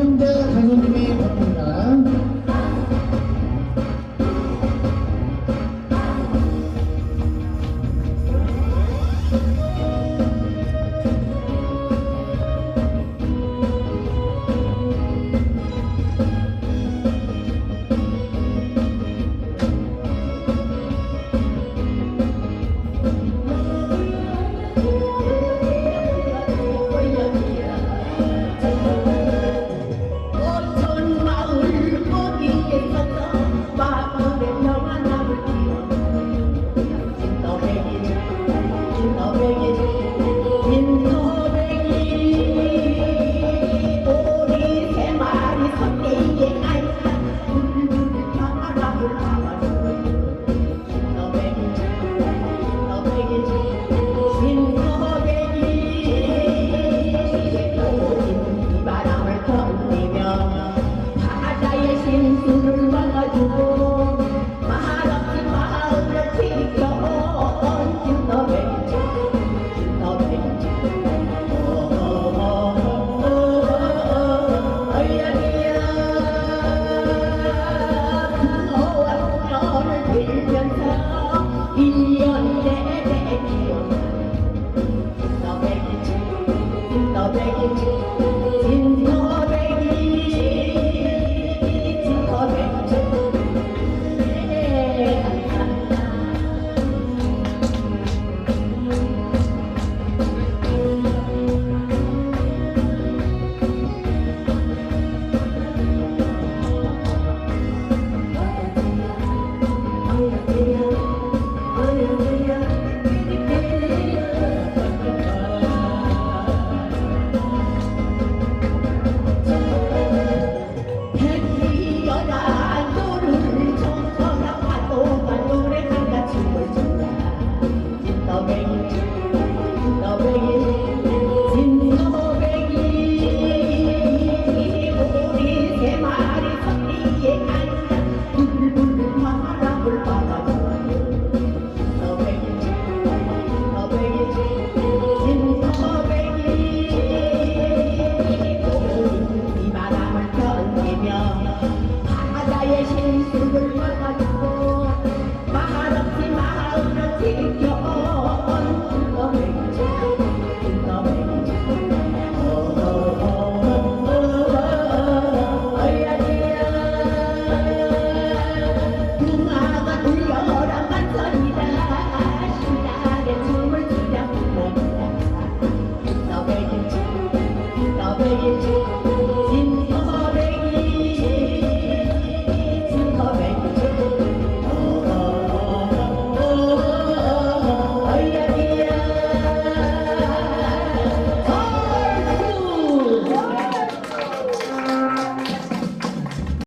감사합니다. 나의 실수를 받아주고 말없이 마음을 지켜온 주검을 찾아 주검을 찾아 어야지야 누나가 들려라 만선이다 신나게 춤을 추자 너에게 춤 너에게 춤